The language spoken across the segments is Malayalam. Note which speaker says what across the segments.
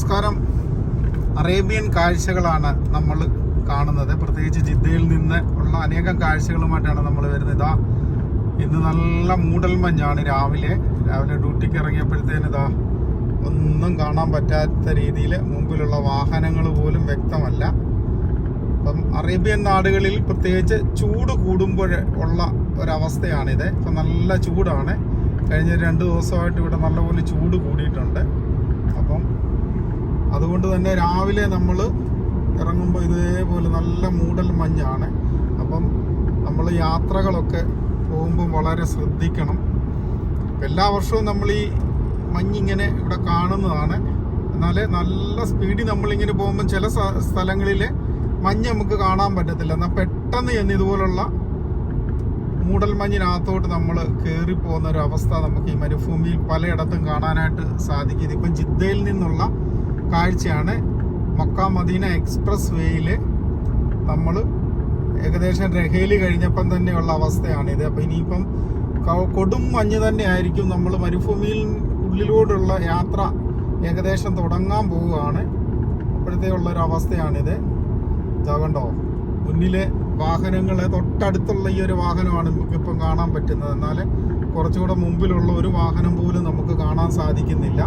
Speaker 1: നമസ്കാരം. അറേബ്യൻ കാഴ്ചകളാണ് നമ്മൾ കാണുന്നത്. പ്രത്യേകിച്ച് ജിദ്ദയിൽ നിന്ന് ഉള്ള അനേകം കാഴ്ചകളുമായിട്ടാണ് നമ്മൾ വരുന്നത്. ഇതാ ഇന്ന് നല്ല മൂടൽ മഞ്ഞാണ് രാവിലെ. രാവിലെ ഡ്യൂട്ടിക്ക് ഇറങ്ങിയപ്പോഴത്തേന് ഇതാ ഒന്നും കാണാൻ പറ്റാത്ത രീതിയിൽ മുമ്പിലുള്ള വാഹനങ്ങൾ പോലും വ്യക്തമല്ല. അപ്പം അറേബ്യൻ നാടുകളിൽ പ്രത്യേകിച്ച് ചൂട് കൂടുമ്പോൾ ഉള്ള ഒരവസ്ഥയാണിത്. ഇപ്പം നല്ല ചൂടാണ്. കഴിഞ്ഞ രണ്ട് ദിവസമായിട്ട് ഇവിടെ നല്ലപോലെ ചൂട് കൂടിയിട്ടുണ്ട്. അപ്പം അതുകൊണ്ട് തന്നെ രാവിലെ നമ്മൾ ഇറങ്ങുമ്പോൾ ഇതേപോലെ നല്ല മൂടൽ മഞ്ഞാണ്. അപ്പം നമ്മൾ യാത്രകളൊക്കെ പോകുമ്പോൾ വളരെ ശ്രദ്ധിക്കണം. എല്ലാ വർഷവും നമ്മൾ ഈ മഞ്ഞിങ്ങനെ ഇവിടെ കാണുന്നതാണ്. എന്നാൽ നല്ല സ്പീഡിൽ നമ്മളിങ്ങനെ പോകുമ്പോൾ ചില സ്ഥലങ്ങളിൽ മഞ്ഞ് നമുക്ക് കാണാൻ പറ്റത്തില്ല. എന്നാൽ പെട്ടെന്ന് ചെന്ന് ഇതുപോലുള്ള മൂടൽ മഞ്ഞിനകത്തോട്ട് നമ്മൾ കയറി പോകുന്ന ഒരു അവസ്ഥ നമുക്ക് ഈ മരുഭൂമിയിൽ പലയിടത്തും കാണാനായിട്ട് സാധിക്കും. ഇതിപ്പം ജിദ്ദയിൽ നിന്നുള്ള കാഴ്ചയാണ് മക്ക മദീന എക്സ്പ്രസ് വേയിൽ നമ്മൾ ഏകദേശം രഹേലി കഴിഞ്ഞപ്പം തന്നെയുള്ള അവസ്ഥയാണിത്. അപ്പം ഇനിയിപ്പം കൊടും മഞ്ഞ് തന്നെ ആയിരിക്കും നമ്മൾ മരുഭൂമിയിൽ ഉള്ളിലൂടെയുള്ള യാത്ര ഏകദേശം തുടങ്ങാൻ പോവുകയാണ്. അപ്പോഴത്തേ ഒരു അവസ്ഥയാണിത്. ഇതാകണ്ടോ മുന്നിലെ വാഹനങ്ങളെ തൊട്ടടുത്തുള്ള ഈ ഒരു വാഹനമാണ് നമുക്കിപ്പം കാണാൻ പറ്റുന്നത്. എന്നാൽ കുറച്ചുകൂടെ മുമ്പിലുള്ള ഒരു വാഹനം പോലും നമുക്ക് കാണാൻ സാധിക്കുന്നില്ല.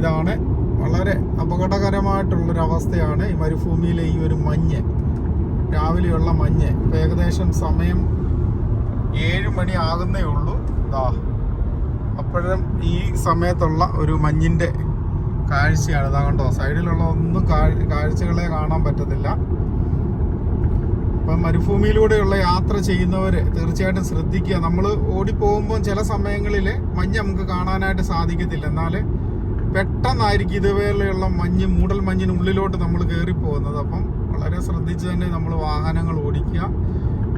Speaker 1: ഇതാണ് വളരെ അപകടകരമായിട്ടുള്ളൊരു അവസ്ഥയാണ് ഈ മരുഭൂമിയിലെ ഈ ഒരു മഞ്ഞ്. രാവിലെയുള്ള മഞ്ഞ്. ഇപ്പം ഏകദേശം സമയം ഏഴ് മണി ആകുന്നേ ഉള്ളൂ. ദാ. അപ്പോഴും ഈ സമയത്തുള്ള ഒരു മഞ്ഞിന്റെ കാഴ്ചയാണ്. ഇതാ കണ്ടോ? സൈഡിലുള്ള ഒന്നും കാഴ്- കാഴ്ചകളെ കാണാൻ പറ്റത്തില്ല. അപ്പം മരുഭൂമിയിലൂടെയുള്ള യാത്ര ചെയ്യുന്നവർ തീർച്ചയായിട്ടും ശ്രദ്ധിക്കുക. നമ്മൾ ഓടിപ്പോകുമ്പോൾ ചില സമയങ്ങളിൽ മഞ്ഞ് നമുക്ക് കാണാനായിട്ട് സാധിക്കത്തില്ല. എന്നാൽ പെട്ടെന്നായിരിക്കും ഇതുപോലെയുള്ള മഞ്ഞ് മൂടൽ മഞ്ഞിനുള്ളിലോട്ട് നമ്മൾ കയറി പോകുന്നത്. അപ്പം വളരെ ശ്രദ്ധിച്ച് തന്നെ നമ്മൾ വാഹനങ്ങൾ ഓടിക്കുക.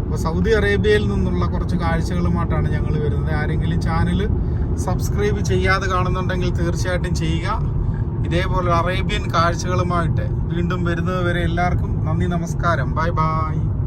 Speaker 1: അപ്പോൾ സൗദി അറേബ്യയിൽ നിന്നുള്ള കുറച്ച് കാഴ്ചകളുമായിട്ടാണ് ഞങ്ങൾ വരുന്നത്. ആരെങ്കിലും ചാനൽ സബ്സ്ക്രൈബ് ചെയ്യാതെ കാണുന്നുണ്ടെങ്കിൽ തീർച്ചയായിട്ടും ചെയ്യുക. ഇതേപോലെ അറേബ്യൻ കാഴ്ചകളുമായിട്ട് വീണ്ടും വരുന്നത് വരെ എല്ലാവർക്കും നന്ദി നമസ്കാരം. Bye bye.